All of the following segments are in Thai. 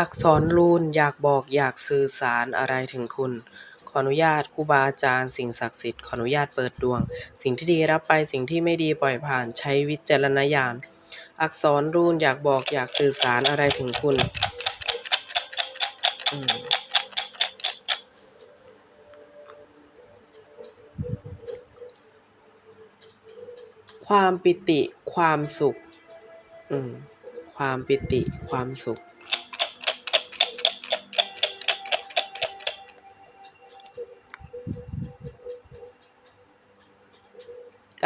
อักษรรูน อยากบอก อยากสื่อสารอะไรถึงคุณ ขออนุญาตครูบาอาจารย์ สิ่งศักดิ์สิทธิ์ ขออนุญาตเปิดดวง สิ่งที่ดีรับไป สิ่งที่ไม่ดีปล่อยผ่าน ใช้วิจารณญาณ อักษรรูน อยากบอก อยากสื่อสารอะไรถึงคุณความปิติ ความสุข อืม ความปิติ ความสุข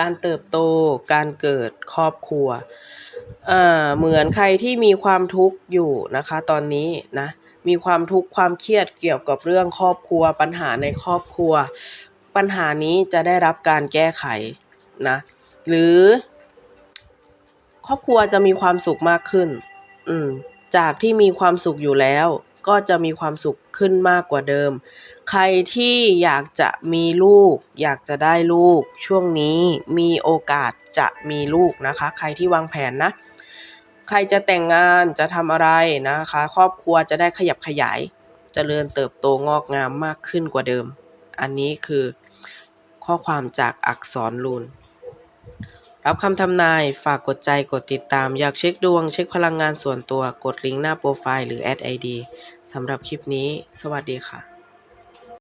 การเติบโต การเกิดครอบครัวเหมือนใครที่มีความทุกข์อยู่นะคะ ตอนนี้นะมีความทุกข์ความเครียดเกี่ยวกับเรื่องครอบครัว ปัญหาในครอบครัว ปัญหานี้จะได้รับการแก้ไขนะหรือ ครอบครัวจะมีความสุขมากขึ้น อืมจากที่มีความสุขอยู่แล้ว ก็จะมีความสุขขึ้นมากกว่าเดิม ใครที่อยากจะมีลูก อยากจะได้ลูก ช่วงนี้มีโอกาสจะมีลูกนะคะ ใครที่วางแผนนะ ใครจะแต่งงานจะทำอะไรนะคะ ครอบครัวจะได้ขยับขยายเจริญเติบโตงอกงามมากขึ้นกว่าเดิม อันนี้คือข้อความจากอักษรรูน รับคำทำนาย ฝากกดใจ กดติดตาม อยากเช็คดวง เช็คพลังงานส่วนตัว กดลิงก์หน้าโปรไฟล์หรือ แอดไอดีสำหรับคลิปนี้ สวัสดีค่ะ